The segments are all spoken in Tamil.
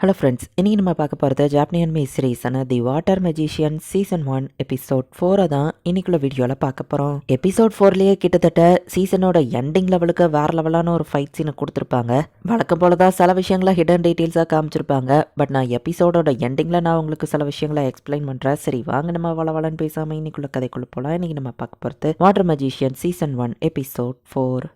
ஹலோ ஃப்ரெண்ட்ஸ் இன்றைக்கி நம்ம பார்க்க போகிறது ஜாப்பனியன் மீ சீரீஸான the water magician season one episode ஃபோரை தான் இன்னைக்குள்ள வீடியோவில் பார்க்க போகிறோம் எபிசோட் ஃபோர்லேயே கிட்டத்தட்ட சீசனோட எண்டிங் லெவலுக்கு வேற லெவலான ஒரு ஃபைட் சீனை கொடுத்துருப்பாங்க. வழக்கம் போல தான் சில விஷயங்களை ஹிடன் டீட்டெயில்ஸாக காமிச்சிருப்பாங்க. பட் நான் எபிசோடோட எண்டிங்கில் நான் உங்களுக்கு சில விஷயங்களை எக்ஸ்பிளைன் பண்ணுறேன் சரி வாங்க நம்ம வள வளன்னு பேசாமல் இன்னைக்குள்ள கதைக்குள்ள போகலாம் இன்றைக்கி நம்ம பார்க்க போகிறது water magician season one episode four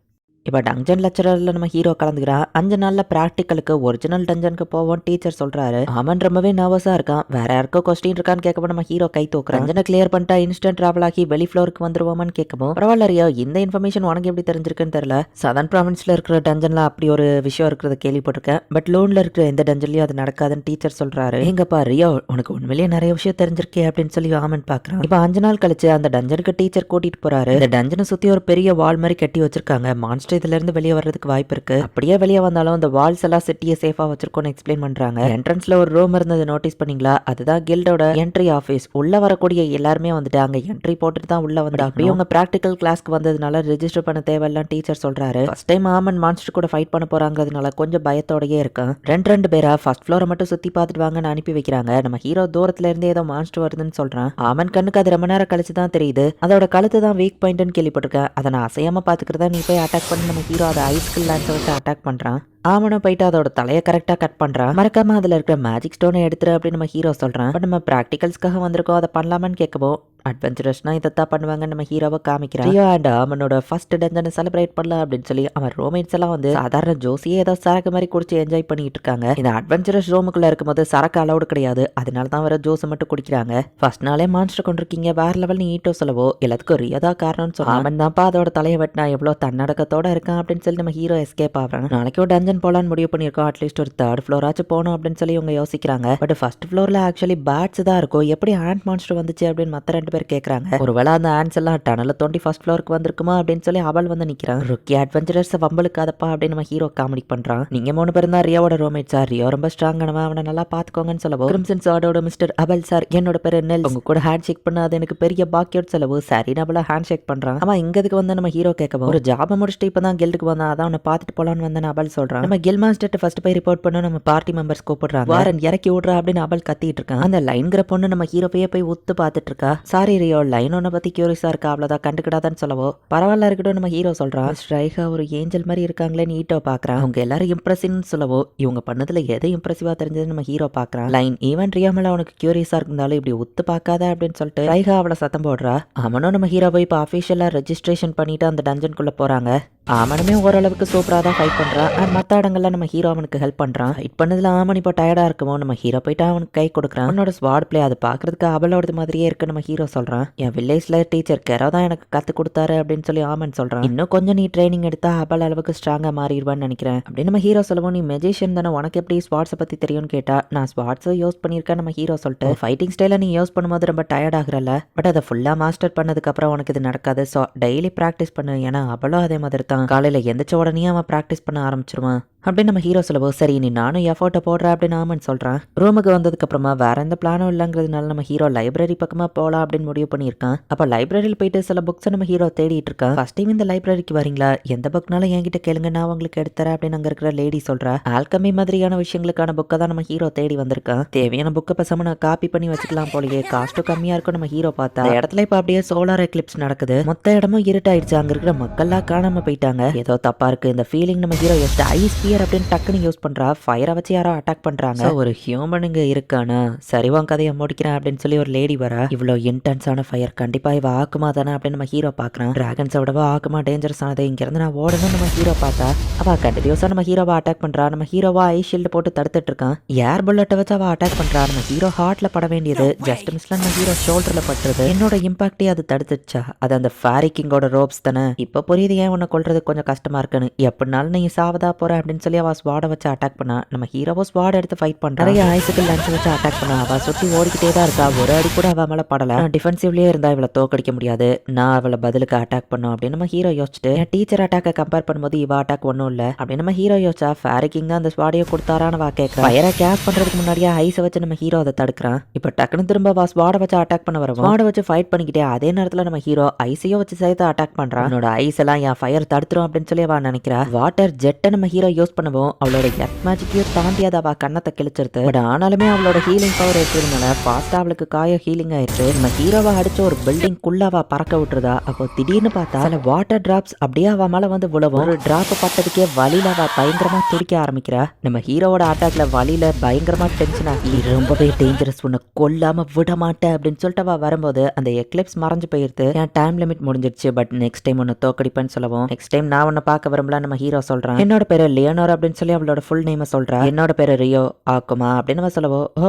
இப்போ டஞ்சன் லெக்சரரில் நம்ம ஹீரோ கலந்துக்கிறான் அஞ்சு நாளில் ப்ராக்டிக்கலுக்கு ஒரிஜினல் டஞ்சனுக்கு போவோம் டீச்சர் சொல்கிறாரு அவன் ரொம்பவே நர்வஸாக இருக்கான். வேற யாருக்கோ கொஸ்டின் இருக்கான்னு கேட்கப்போ நம்ம ஹீரோ கை தூக்குறான். டஞ்சனை கிளியர் பண்ணிட்டா இன்ஸ்டன்ட் ட்ராவல் ஆகி வெளி ஃப்ளோருக்கு வந்துருவோமான்னு கேட்கவும் பரவாயில்ல ரியோ இந்த இன்ஃபர்மேஷன் உனக்கு எப்படி தெரிஞ்சிருக்குன்னு தெரியல. சதன் ப்ராவின்ஸில் இருக்கிற டஞ்சனில் அப்படி ஒரு விஷயம் இருக்கிறத கேள்விப்பட்டிருக்கேன். பட் லோனில் இருக்கிற எந்த டஞ்சன்லையும் அது நடக்காதுன்னு டீச்சர் சொல்கிறாரு எங்கப்பா ரியோ உனக்கு உண்மையிலேயே நிறைய விஷயம் தெரிஞ்சிருக்கே அப்படின்னு சொல்லி ஆமன் பார்க்குறான் இப்போ அஞ்சு நாள் கழிச்சு அந்த டஞ்சனுக்கு டீச்சர் கூட்டிட்டு போறாரு. இந்த டஞ்சனை சுற்றி ஒரு பெரிய வால் மாதிரி கட்டி வச்சிருக்காங்க. மான்ஸ்டர் இதுல இருந்து வெளியே வர்றதுக்கு வாய்ப்பு இருக்கு அப்படியே வெளியே வந்தாலும் இந்த வால்ஸ் எல்லாம் சிட்டியை சேஃபா வச்சிருக்கோம்னு எக்ஸ்பிளைன் பண்றாங்க. என்ட்ரன்ஸ்ல ஒரு ரூம் இருந்தது நோட்டீஸ் பண்ணீங்களா? அதுதான் கில்டோட என்ட்ரி ஆஃபீஸ் உள்ள வரக்கூடிய எல்லாருமே வந்துட்டு அங்க என்ட்ரி போட்டுட்டு தான் உள்ள வந்தாங்க. அப்படியே உங்க ப்ராக்டிக்கல் கிளாஸ்க்கு வந்ததுனால ரெஜிஸ்டர் பண்ண தேவையில்லாம் டீச்சர் சொல்றாரு. ஃபர்ஸ்ட் டைம் ஆமன் மான்ஸ்டர் கூட ஃபைட் பண்ண போறாங்கிறதுனால கொஞ்சம் பயத்தோடயே இருக்கும் ரெண்டு ரெண்டு பேரா ஃபர்ஸ்ட் ஃப்ளோரை மட்டும் சுத்தி பார்த்துட்டு வாங்கன்னு அனுப்பி வைக்கிறாங்க. நம்ம ஹீரோ தூரத்துல இருந்தே ஏதோ மான்ஸ்டர் வருதுன்னு சொல்றான். ஆமன் கண்ணுக்கு அது ரொம்ப நேரம் கழிச்சு தான் தெரியுது. அதோட கழுத்து தான் வீக் பாயிண்ட்னு கேள்விப்பட்டிருக்கேன். அதை நான் அசையாம பாத்துக்கிறதா நீ போய் அட்டாக் பண்ணி. நம்ம ஹீரோ அதை ஐஸ்கில் லான்ஸை வச்சு அட்டாக் பண்றான். ஆமனும் போயிட்டு அதோட தலையை கரெக்டாக கட் பண்ணுறான் மறக்காம அதில் இருக்கிற மேஜிக் ஸ்டோனை எடுத்துரு அப்படின்னு நம்ம ஹீரோ சொல்கிறான் பட் நம்ம ப்ராக்டிகல்ஸ்க்காக வந்திருக்கோம். அதை பண்ணலாமான்னு கேட்கவும் அட்வென்ச்சரஸ்னா இதைத்தான் பண்ணுவாங்க நம்ம ஹீரோவை காமிக்கிறான். ரியோ அண்ட் அவனோட ஃபர்ஸ்ட் டென்ஜனை செலிப்ரேட் பண்ணலாம் அப்படின்னு சொல்லி அவன் ரோமேன்ஸ் எல்லாம் வந்து சாதாரண ஜோசியே ஏதோ சரக்கு மாதிரி குடிச்சு என்ஜாய் பண்ணிட்டு இருக்காங்க. இந்த அட்வென்ச்சரஸ் ரூமுக்குள்ள இருக்கும்போது சரக்கு அலௌடு கிடையாது. அதனால தான் வர ஜோஸ் மட்டும் குடிக்கிறாங்க. ஃபர்ஸ்ட் நாளே மான்ஸ்டர் கொண்டிருக்கீங்க. வேற லெவல் நீ ஈட்டோ சொல்லவோ? எல்லாத்துக்கும் ரியோ தான் காரணம்னு சொல்லி அவன் தான்ப்பா அதோட தலையை வெட்டினா எவ்வளோ தன்னடக்கத்தோட இருக்கான் அப்படின்னு சொல்லி நம்ம ஹீரோ எஸ்கேப் ஆகிறான். நாளைக்கும் டஞ்சன் போலான்னு முடிவு பண்ணியிருக்கோம். அட்லீஸ்ட் ஒரு தேர்ட் ஃப்ளோராச்சும் போகணும் அப்படின்னு சொல்லி இவங்க யோசிக்கிறாங்க. பட் ஃபர்ஸ்ட் ஃப்ளோரில் ஆக்சுவலி பேட்ஸ் தான் இருக்கும். எப்படி ஹேண்ட் மான்ஸ்டர் வந்துச்சு அப்படின்னு மற்ற ரெண்டு பேர் கேட்குறாங்க ஒருவேளை அந்த ஆன்ஸ் எல்லாம் டனலில் தோண்டி ஃபர்ஸ்ட் ஃப்ளோருக்கு வந்திருக்குமா அப்படின்னு சொல்லி அவள் வந்து நிற்கிறான் ருக்கி அட்வென்ச்சரர்ஸ் வம்பளுக்காதப்பா அப்படின்னு நம்ம ஹீரோ காமெடி பண்ணுறான் நீங்கள் மூணு பேரும் தான் ரியோட ரோமேட் சார் ரியோ ரொம்ப ஸ்ட்ராங்கானவன் அவனை நல்லா பார்த்துக்கோங்கன்னு சொல்லவோ. கிரிம்சன் சார்டோட மிஸ்டர் அபல் சார் என்னோட பேர் நெல் உங்க கூட ஹேண்ட் ஷேக் பண்ண அது எனக்கு பெரிய பாக்கியோட செலவு சரி நபலா ஹேண்ட் ஷேக் பண்ணுறான் அவன் இங்கதுக்கு வந்து நம்ம ஹீரோ கேட்கவும் ஒரு ஜாபை முடிச்சுட்டு இப்போ தான் கெல்டுக்கு வந்தான். அதான் அவனை பார்த்துட்டு போலான்னு வந்தேன் அபல் சொல்கிறான் நம்ம கெல் மாஸ்டர்கிட்ட ஃபர்ஸ்ட் போய் ரிப்போர்ட் பண்ண நம்ம பார்ட்டி மெம்பர்ஸ் கூப்பிடுறாங்க. வாரன் இறக்கி விடுறா அப்படின்னு அபல் கத்திட்டு இருக்கான். அந்த லைன்கிற பொண்ணு நம்ம ஹீரோ போய் உத்து பார்த்துட்டு இருக்கா. சார் ரியோ லைன் ஒன்றை பற்றி கியூரியஸாக இருக்கா? அவ்வளோதான் கண்டுக்கிடாதான்னு சொல்லவோ? பரவாயில்ல இருக்கட்டும் நம்ம ஹீரோ சொல்கிறான் ஸ்ட்ரைகா ஒரு ஏஞ்சல் மாதிரி இருக்காங்களேன்னு ஈட்டோ பார்க்கறான் அவங்க எல்லாரும் இம்ப்ரெசிவ்னு சொல்லவோ? இவங்க பண்ணதில் எது இம்ப்ரெசிவாக தெரிஞ்சது நம்ம ஹீரோ பார்க்கறான் லைன் ஈவன் ரியாமல் அவனுக்கு கியூரியஸாக இருந்தாலும் இப்படி ஒத்து பார்க்காத அப்படின்னு சொல்லிட்டு ஸ்ட்ரைகா அவளை சத்தம் போடுறா. அவனும் நம்ம ஹீரோவை இப்போ அஃபிஷியலாக ரெஜிஸ்ட்ரேஷன் பண்ணிட்டு அந்த டஞ்சனுக்குள்ளே போகிறாங்க ஆமனுமே ஓரளவுக்கு சூப்பராக தான் ஃபைட் பண்ணுறான் அண்ட் மற்ற இடங்கள்ல நம்ம ஹீரோ அவனுக்கு ஹெல்ப் பண்ணுறான் ஃபைட் பண்ணதில் ஆமன் இப்போ டயர்டாக இருக்குமோ? நம்ம ஹீரோ போயிட்டு அவனுக்கு கை கொடுக்குறான். அவனோட ஸ்வாட் பிளே அது பார்க்கறதுக்கு அவளோடது மாதிரியே இருக்கு நம்ம ஹீரோ சொல்கிறான் என் வில்லேஜில் டீச்சர் கெரோ தான் எனக்கு கற்றுக் கொடுத்தாரு அப்படின்னு சொல்லி ஆமன் சொல்கிறான் இன்னும் கொஞ்சம் நீ ட்ரைனிங் எடுத்தா அவள் அளவுக்கு ஸ்ட்ராங்காக மாறிடுவான்னு நினைக்கிறேன். அப்படின்னு நம்ம ஹீரோ சொல்லவும் நீ மெஜிஷியன் தானே உனக்கு எப்படி ஸ்வாட்ஸை பற்றி தெரியும்னு கேட்டா நான் ஸ்வாட்ஸை யூஸ் பண்ணியிருக்கேன் நம்ம ஹீரோ சொல்லிட்டு ஃபைட்டிங் ஸ்டைலை நீ யூஸ் பண்ணும்போது ரொம்ப டயர்ட் ஆகுறல பட் அதை ஃபுல்லாக மாஸ்டர் பண்ணதுக்கப்புறம் உனக்கு இது நடக்காது. ஸோ டெய்லி ப்ராக்டிஸ் பண்ணு. ஏன்னா அவளும் அதே மாதிரி தான் காலையில் எந்திரிச்ச உடனே அவன் ப்ராக்டிஸ் பண்ண ஆரம்பிச்சிருவான். அப்படின்னு நம்ம ஹீரோ சொல்லவோ சரி நீ நானும் எஃபோர்ட்டை போடுற அப்படின்னு ஆமன் சொல்கிறான் ரூமுக்கு வந்ததுக்கு அப்புறமா வேற எந்த பிளானும் இல்லைங்கிறதுனால நம்ம ஹீரோ லைப்ரரி பக்கமாக போகலாம் அப்படின்னு முடிவு பண்ணியிருக்கான். அப்போ லைப்ரரியில் போயிட்டு சில புக்ஸை நம்ம ஹீரோ தேடிட்டு இருக்கான். ஃபர்ஸ்ட் டைம் இந்த லைப்ரரிக்கு வரீங்களா? எந்த புக்னாலும் என்கிட்ட கேளுங்க நான் உங்களுக்கு எடுத்துறேன் அப்படின்னு அங்கே இருக்கிற லேடி சொல்கிறா ஆல்கமி மாதிரியான விஷயங்களுக்கான புக்கை தான் நம்ம ஹீரோ தேடி வந்திருக்கான். தேவையான புக்கை பசம நான் காப்பி பண்ணி வச்சுக்கலாம் போலயே. காஸ்ட்டும் கம்மியாக இருக்கும் நம்ம ஹீரோ பார்த்தா. இடத்துல இப்போ அப்படியே சோலார் எக்லிப்ஸ் நடக்குது. மொத்த இடமும் இருட்டாயிடுச்சு. அங்கே இருக்கிற மக்கள்லாம் காணாம போயிட்டாங்க. ஏதோ தப்பா இருக்கு. இந்த ஃபீலிங் நம்ம ஹீரோ எஸ்ட் ஐஸ் பியர் அப்படின்னு டக்குன்னு யூஸ் பண்றா. ஃபயரை வச்சு யாரோ அட்டாக் பண்றாங்க. So, ஒரு ஹியூமனுங்க இருக்கானா? சரிவான் கதையை முடிக்கிறேன் அப்படின்னு சொல்லி ஒரு லேடி வரா. இவ்வளோ இன்டென்ஸான ஃபயர் கண்டிப்பா இவ ஆக்குமா தானே அப்படின்னு நம்ம ஹீரோ பார்க்கறான். டிராகன்ஸை விடவா ஆக்குமா? டேஞ்சரஸ் ஆனது இங்க இருந்து நான் ஓடணும் நம்ம ஹீரோ பார்த்தா அவ கண்டினியூஸா நம்ம ஹீரோவை அட்டாக் பண்றா. நம்ம ஹீரோவா ஐ ஷீல்டு போட்டு தடுத்துட்டு இருக்கான். ஏர் புல்லட்டை வச்சு அவ அட்டாக் பண்றா. நம்ம ஹீரோ ஹார்ட்ல பட வேண்டியது. ஜஸ்ட் மிஸ்ல நம்ம ஹீரோ ஷோல்டர்ல பட்டுறது என்னோட இம்பாக்டே அது தடுத்துச்சா? அது அந்த ஃபேரி கிங்கோட ரோப்ஸ் தானே. இப்போ புரியுது ஏன் உன்னை கொல்றது கொஞ்சம் கஷ்டமா இருக்குன்னு. எப்படினாலும் நீ சாவதா போற அப்படின்னு சொல்லி அவ ஸ்வாட வச்சு அட்டாக் பண்ணா நம்ம ஹீரோவோ ஸ்வாட் எடுத்து ஃபைட் பண்றா. நிறைய ஐசுக்கு லன்ச் வச்சு அட்டாக் பண்ணா அவ சுத்தி ஓடிக்கிட்டே தான் இருக்கா. ஒரு அடி கூட அவ மேல படல. டிஃபென்சிவ்லயே இருந்தா இவளை தோக்கடிக்க முடியாது. நான் அவளை பதிலுக்கு அட்டாக் பண்ணும் அப்படின்னு நம்ம ஹீரோ யோசிச்சுட்டு டீச்சர் அட்டாக்கை கம்பேர் பண்ணும்போது இவ அட்டாக் ஒன்றும் இல்ல. அப்படின்னு நம்ம ஹீரோ யோசிச்சா ஃபேரி கிங் தான் அந்த ஸ்வாடையை கொடுத்தாரான்னு வா கேட்கறா ஃபயரை கேஸ் பண்றதுக்கு முன்னாடியே ஐஸை வச்சு நம்ம ஹீரோ அதை தடுக்கிறான். இப்போ டக்குன்னு திரும்ப வா ஸ்வாடை வச்சு அட்டாக் பண்ண வரும் ஸ்வாடை வச்சு ஃபைட் பண்ணிக்கிட்டே அதே நேரத்துல நம்ம ஹீரோ ஐஸையும் வச்சு சேர்த்து அட்டாக் பண்றான். என்னோட ஐஸ் எல்லாம் என் ஃபயர் தடுத்துரும் அப்படின்னு சொல்லி அவ நினைக்கிறா. வாட்டர் ஜெட்டை நம்ம ஹீரோ யூஸ் பண்ணவும். அவளோட எத் மேஜிக்கையும் தாண்டி அதை அவள் கண்ணத்தை கிழிச்சிருது. பட் ஆனாலுமே அவளோட ஹீலிங் பவர் இருக்கிறதுனால ஃபாஸ்ட்டாக அவளுக்கு காய ஹீலிங் ஆயிடுச்சு. நம்ம ஹீரோவை அடிச்ச ஒரு பில்டிங் குள்ளாவா பறக்க விட்டுருதா? அப்போ திடீர்னு பார்த்தா சில வாட்டர் டிராப்ஸ் அப்படியே அவ மேலே வந்து விழவும். ஒரு டிராப் பட்டதுக்கே வழியில் அவள் பயங்கரமாக துடிக்க ஆரம்பிக்கிறா. நம்ம ஹீரோவோட அட்டாக்ல வலியில பயங்கரமா டென்ஷன் ஆகி ரொம்பவே டேஞ்சரஸ் உன்னை கொல்லாமல் விட மாட்டேன் அப்படின்னு சொல்லிட்டு அவள் வரும்போது அந்த எக்லிப்ஸ் மறைஞ்சு போயிருது. என் டைம் லிமிட் முடிஞ்சிருச்சு பட் நெக்ஸ்ட் டைம் உன்னை தோக்கடிப்பேன்னு சொல்லவும் நெக்ஸ்ட் டைம் நான் உன்னை பார்க்க விரும்பல நம்ம ஹீரோ சொல்கிறேன் என்னோட பேரு லியோனோர் அப்படின்னு சொல்லி அவளோட ஃபுல் நேமை சொல்றா. என்னோட பேர் ரியோ ஆக்குமா அப்படின்னு நம்ம சொல்லவோ ஓ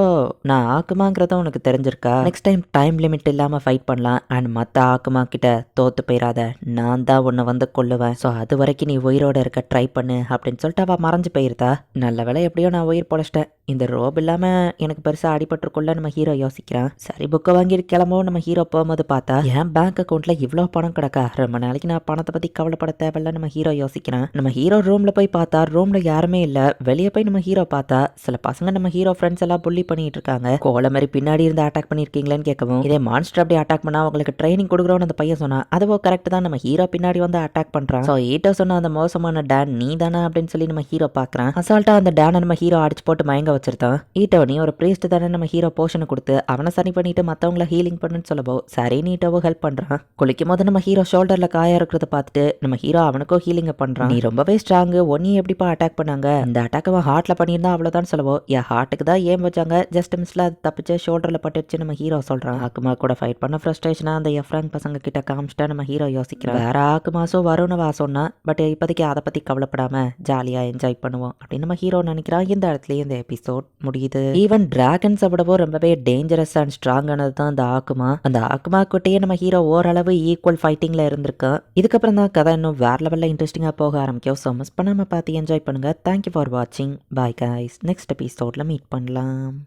நான் ஆக்குமாங்கிறதும் உனக்கு தெரிஞ்சிருக்கா? நெக்ஸ்ட் டைம் டைம் லிமிட் இல்லாம ஃபைட் பண்ணலாம். அண்ட் மத்த ஆக்குமா கிட்ட தோத்து போயிடாத நான் தான் உன்னை வந்து கொள்ளுவேன் ஸோ அது வரைக்கும் நீ உயிரோட இருக்க ட்ரை பண்ணு அப்படின்னு சொல்லிட்டு அவ மறைஞ்சு போயிருந்தா. நல்ல வேலை எப்படியோ நான் உயிர் பொழைச்சிட்டேன். இந்த ரோப் இல்லாம எனக்கு பெருசா அடிபட்டிருக்குள்ள நம்ம ஹீரோ யோசிக்கிறான். சரி புக்கை வாங்கிட்டு கிளம்பவும். நம்ம ஹீரோ போகும்போது பார்த்தா என் பேங்க் அக்கௌண்ட்ல இவ்வளோ பணம் கிடக்கா? ரொம்ப நாளைக்கு நான் பணத்தை பத்தி கவலைப்பட தேவையில்ல நம்ம ஹீரோ யோசிக்கிறான். நம்ம ஹீரோ ரூம்ல போய் பார்த்தா ரூம்ல யாருமே இல்ல. வெளியே போய் நம்ம ஹீரோ பார்த்தா சில பசங்க நம்ம ஹீரோ ஃப்ரெண்ட்ஸ் எல்லாம் புள்ளி பண்ணிட்டு இருக்காங்க. கோல மாதிரி பின்னாடி இருந்து அட்டாக் பண்ணிருக்கீங்களேன்னு கேட்கவும் இதே மான்ஸ்டர் அப்படி அட்டாக் பண்ணா உங்களுக்கு ட்ரைனிங் கொடுக்குறோன்னு அந்த பையன் சொன்னா அதுவோ கரெக்ட் தான். நம்ம ஹீரோ பின்னாடி வந்து அட்டாக் பண்றான். ஸோ ஈட்டோ சொன்ன அந்த மோசமான டேன் நீ தானே? அப்படின்னு சொல்லி நம்ம ஹீரோ பாக்குறான் அசால்ட்டா அந்த டேனை நம்ம ஹீரோ அடிச்சு போட்டு மயங்க வச்சிருந்தான். ஈட்டோ நீ ஒரு பிரீஸ்ட் தானே? நம்ம ஹீரோ போஷனை கொடுத்து அவனை சரி பண்ணிட்டு மற்றவங்கள ஹீலிங் பண்ணுன்னு சொல்லவோ சரி நீட்டோவோ ஹெல்ப் பண்றான். குளிக்கும் போது நம்ம ஹீரோ ஷோல்டர்ல காயா இருக்கிறத பார்த்துட்டு நம்ம ஹீரோ அவனுக்கும் ஹீலிங் பண்றான். நீ ரொம்பவே ஸ்ட்ராங்கு ஒன்னி கண்டிப்பாக அட்டாக் பண்ணாங்க. இந்த அட்டாக் அவன் ஹார்ட்ல பண்ணியிருந்தா அவ்வளோதான் சொல்லுவோம் என் ஹார்ட்டுக்கு தான் ஏன் வச்சாங்க. ஜஸ்ட் மிஸ்ல அது தப்பிச்சு ஷோல்டரில் பட்டுச்சு நம்ம ஹீரோ சொல்றான். ஆக்குமா கூட ஃபைட் பண்ண ஃப்ரஸ்ட்ரேஷனாக அந்த எஃப்ராங் பசங்க கிட்ட காமிச்சிட்டா நம்ம ஹீரோ யோசிக்கிறோம் வேற ஆக்குமாசோ வரும்னு வா சொன்னா பட் இப்போதைக்கு அதை பற்றி கவலைப்படாம ஜாலியாக என்ஜாய் பண்ணுவோம் அப்படின்னு நம்ம ஹீரோ நினைக்கிறான். இந்த இடத்துலயும் இந்த எபிசோட் முடியுது. ஈவன் டிராகன்ஸை விடவோ ரொம்பவே டேஞ்சரஸ் அண்ட் ஸ்ட்ராங்கானது தான் அந்த ஆக்குமா. அந்த ஆக்குமா கிட்டேயே நம்ம ஹீரோ ஓரளவு ஈக்குவல் ஃபைட்டிங்ல இருந்திருக்கான். இதுக்கப்புறம் தான் கதை இன்னும் வேற லெவலில் இன்ட்ரெஸ்டிங்காக போக ஆரம்பிக்கும். ஸோ மிஸ் பண்ணாமல் பார்த்து என்ஜாய் பண்ணுங்க. தேங்க்யூ ஃபார் வாட்சிங் பாய் காய்ஸ் நெக்ஸ்ட் எபிசோடில் மீட் பண்ணலாம்.